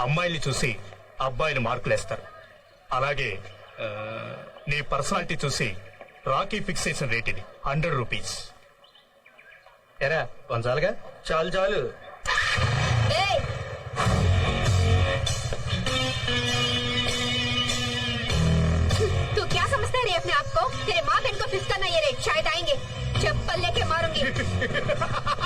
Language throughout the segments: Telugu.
అమ్మాయిల్ని చూసి అబ్బాయిలు మార్కులేస్తారు అలాగే ఆ, నీ పర్సనాలిటీ చూసి రాకీ ఫిక్సేషన్ రేట్ ఇది హండ్రెడ్ రూపీస్ ఎరా వంచాలుగా చాలు చాలు ए! तू क्या समझता है रे अपने आप को तेरे माँ बहन को फिक्स करना ये रे शायद आएंगे चप्पल लेके मारूंगी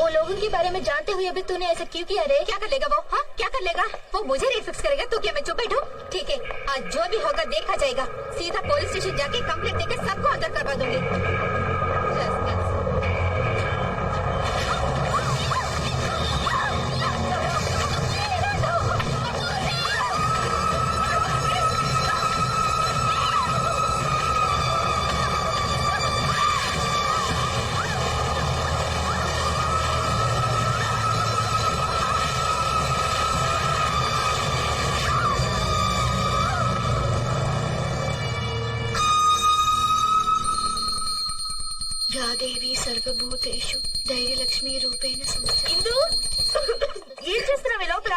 वो लोगों के बारे में जानते हुए अभी तूने ऐसा क्यों किया रे? क्या कर लेगा वो? हाँ क्या कर लेगा? वो मुझे रेट फिक्स करेगा। तो क्या मैं चुप बैठू? ठीक है, आज जो भी होगा देखा जाएगा। सीधा पुलिस स्टेशन जाके कम्प्लेट देकर सबको अंदर करवा दूँगी। యాదేవి సర్వభూతేషు ధైర్యలక్ష్మి రూపేణ సంస్థ. ఇందు? ఏం చేస్తున్నావు లోపల?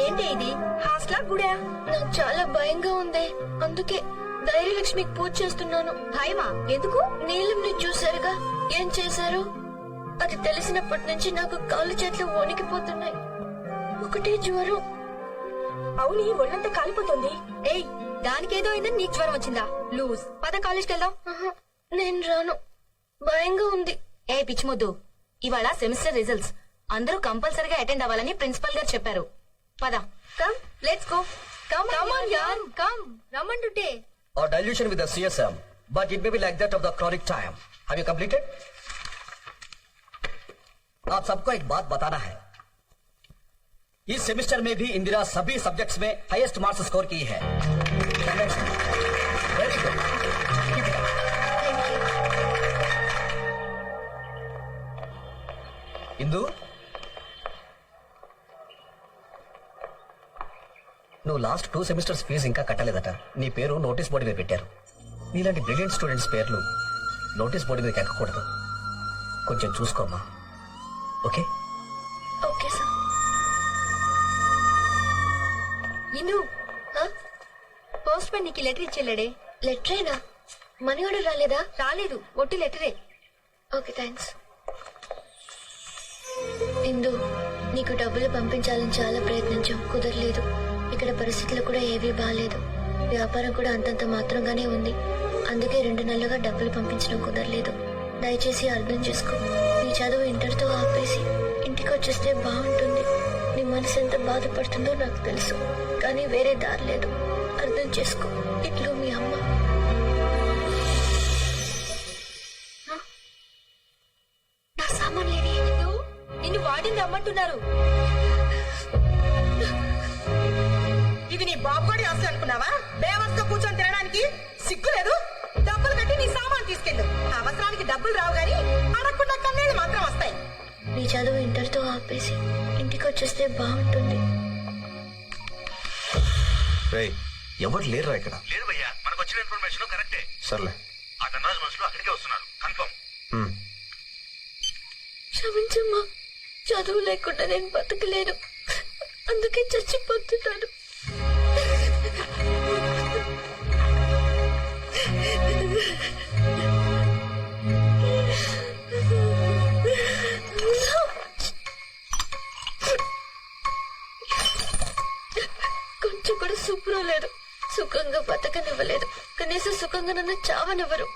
ఏంటి ఇది? హాస్టల్ గుడా? నాకు చాలా భయంగా ఉంది. అందుకే ధైర్యలక్ష్మికి పూజ చేస్తున్నాను. భయమా? ఎందుకు? నీలంని చూసారుగా ఏం చేశారు? అది తెలిసినప్పటి నుంచి నాకు కాళ్ళు చేతులు వణికిపోతున్నాయి. ఒకటే జ్వరం. అవుని ఒళ్ళంతా కాలిపోతుంది. ఏయ్ దానికేదో అయిందని నీకు జ్వరం వచ్చిందా లూజ్ పద కాలేజ్కి వెళ్దాం ఆహా, నేను రాను భయంగా ఉంది ఏ పిచ్చిముద్దు ఇవాళ సెమిస్టర్ రిజల్ట్స్ అందరూ కంపల్సరీగా అటెండ్ అవ్వాలని ప్రిన్సిపల్ గారు చెప్పారు పద come let's go come come on యార్ కమ్ రమ్మంటుంటే or dilution with the CSM, but it may be like that of the chronic time. Have you completed? आप सबको एक बात बताना है इस सेमेस्टर में भी इंदिरा सभी सब्जेक्ट्स में हाईएस्ट मार्क्स स्कोर की है वेरी गुड ఇందు నువ్వు లాస్ట్ టూ సెమిస్టర్స్ ఫీజు ఇంకా కట్టలేదట. నీ పేరు నోటీస్ బోర్డు మీద పెట్టారు. నీలాంటి బ్రిలియంట్ స్టూడెంట్స్ పేర్లు నోటీస్ బోర్డు మీద ఎక్కకూడదు. కొంచెం చూసుకోమ్మా ఓకే ఓకే పోస్ట్ లెటర్ ఇచ్చేలాడే లెటరేనా? మనీ ఆర్డర్ రాలేదా? రాలేదు. ఒట్టి లెటరే. ఓకే థ్యాంక్స్ ఇందు నీకు డబ్బులు పంపించాలని చాలా ప్రయత్నించాం. కుదరలేదు. ఇక్కడ పరిస్థితులు కూడా ఏవీ బాగాలేదు వ్యాపారం కూడా అంతంత మాత్రంగానే ఉంది. అందుకే రెండు నెలలుగా డబ్బులు పంపించడం కుదరలేదు. దయచేసి అర్థం చేసుకో. నీ చదువు ఇంటర్తో ఆపేసి ఇంటికి వచ్చేస్తే బాగుంటుంది. నీ మనసు ఎంత బాధపడుతుందో నాకు తెలుసు. కానీ వేరే దారి లేదు. అర్థం చేసుకో. ఇట్లు మీ అమ్మ. నా సామాన్లు ఏవి? ఇందు నిన్ను వాడింది రమ్మంటున్నారు. ఇది నీ బాబుగడి ఆస్తి అనుకున్నావా? బేవర్స్గా కూర్చొని తినడానికి సిగ్గు లేదు? డబ్బులు కట్టి నీ సామాన్ తీసుకెళ్ళు. అవసరానికి డబ్బులు రావు గాని అడగకుండా కన్నీళ్ళు మాత్రం వస్తాయి. నీ చదువు ఇంటర్తో ఆపేసి ఇంటికి వచ్చేస్తే బాగుంటుంది ఎవరు లేరురా ఇక్కడ? లేదు భయ్యా మనకు వచ్చిన ఇన్ఫర్మేషన్ కరెక్టే సర్లే. ఆ ధనరాజు మనుషులు అక్కడికే వస్తున్నారు కన్ఫర్మ్. క్షమించమ్మా చదువు లేకుండా నేను బతకలేను. అందుకే చచ్చిపోతున్నాను. సుఖంగా బతకనివ్వలేదు కనీసం సుఖంగా నన్ను చావనివ్వరు.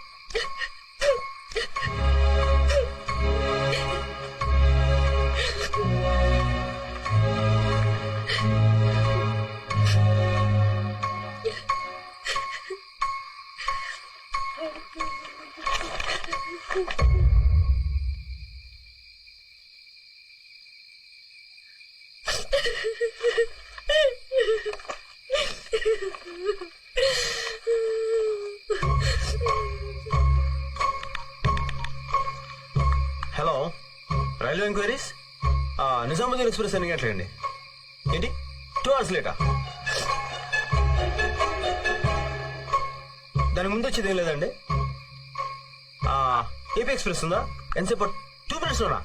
ఎంక్వైరీస్ నిజాముద్దీన్ ఎక్స్ప్రెస్ ఎన్ని గంటలండి? ఏంటి? టూ అవర్స్ లేటా? దాని ముందు వచ్చేది ఏం లేదండి? ఏపీ ఎక్స్ప్రెస్ ఉందా? ఎంతసేపు టూ మినిట్స్లోనా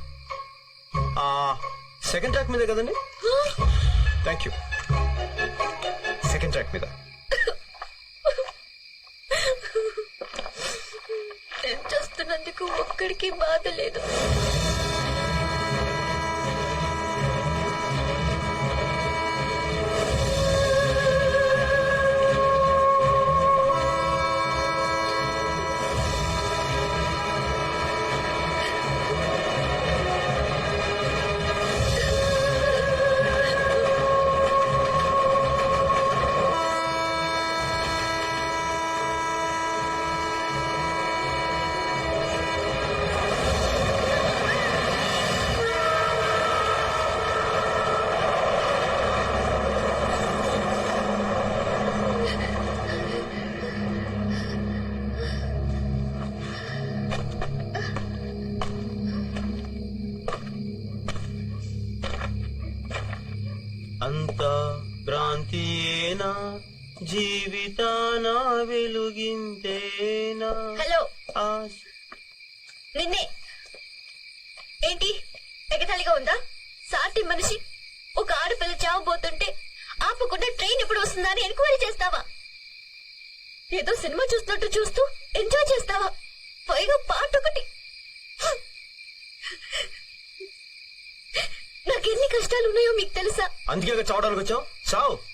సెకండ్ ట్రాక్ మీద కదండి? థ్యాంక్ యూ సెకండ్ ట్రాక్ మీద. చేస్తున్నందుకు ఒక్కడికి బాధ లేదు. క్రాంతియేనా జీవితాన వెలుగింతేనా? హలో. ఆశ నిన్నే. ఏంటి? ఎగతాళిగా ఉందా? సాటి మనిషి. ఒక ఆడపిల్ల చావబోతుంటే ఆపకుండా ట్రైన్ ఎప్పుడు వస్తుందా అని ఎంక్వైరీ చేస్తావా? ఏదో సినిమా చూస్తున్నట్టు చూస్తూ ఎంజాయ్ చేస్తావా? పైగా పాట ఒకటి. నాకెన్ని కష్టాలు ఉన్నాయో మీకు తెలుసా? అందుకే చావడానికి వచ్చావు. చావు.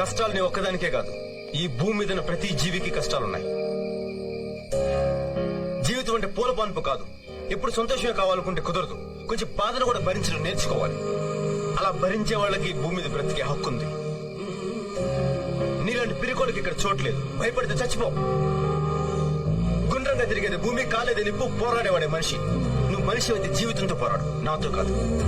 కష్టాలు నీ ఒక్కదానికే కాదు ఈ భూమి మీద ప్రతి జీవికి కష్టాలున్నాయి. జీవితం అంటే పూల పాన్పు కాదు. ఎప్పుడు సంతోషమే కావాలనుకుంటే కుదరదు. కొంచెం బాధను కూడా భరించడం నేర్చుకోవాలి. అలా భరించే వాళ్ళకి భూమి మీద బ్రతికే హక్కు ఉంది. నీలాంటి పిరికోళ్ళకి ఇక్కడ చోట్లేదు భయపడితే చచ్చిపో. గుండ్రంగా తిరిగేది భూమి కాలేదని నిప్పు పోరాడేవాడే మనిషి. నువ్వు మనిషి అయితే జీవితంతో పోరాడు. నాతో కాదు.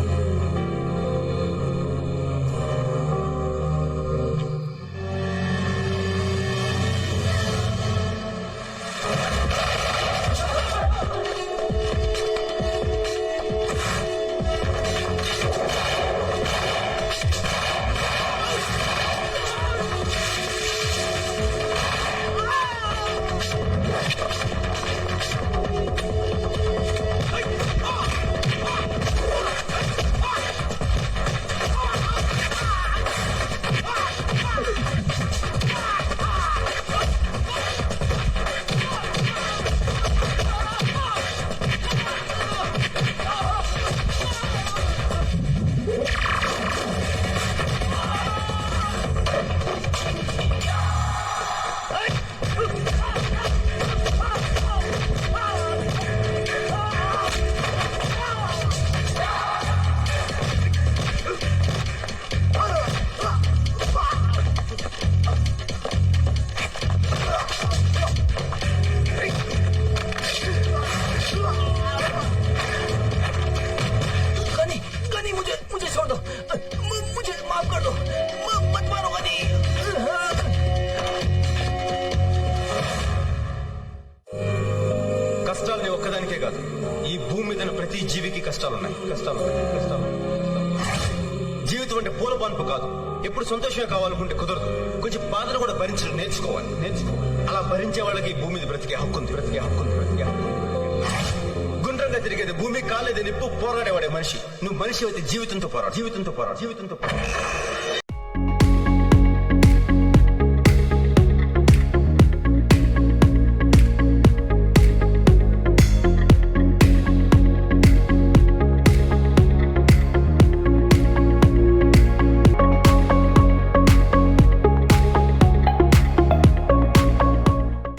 జీవితం పూల పంపు కాదు. ఎప్పుడు సంతోషమే కావాలనుకుంటే కుదరదు. కొంచెం బాధను కూడా భరించడం నేర్చుకోవాలి. నేర్చుకోవాలి. అలా భరించే వాళ్ళకి భూమి మీద బ్రతికే హక్కు ఉంది బ్రతికే హక్కు ఉంది బ్రతికే హక్కు గుండ్రంగా తిరిగేది భూమి కాలేదని నిప్పు పోరాడేవాడే మనిషి. నువ్వు మనిషి అయితే జీవితంతో పోరాడు జీవితంతో పోరాడు జీవితంతో పోరాడు.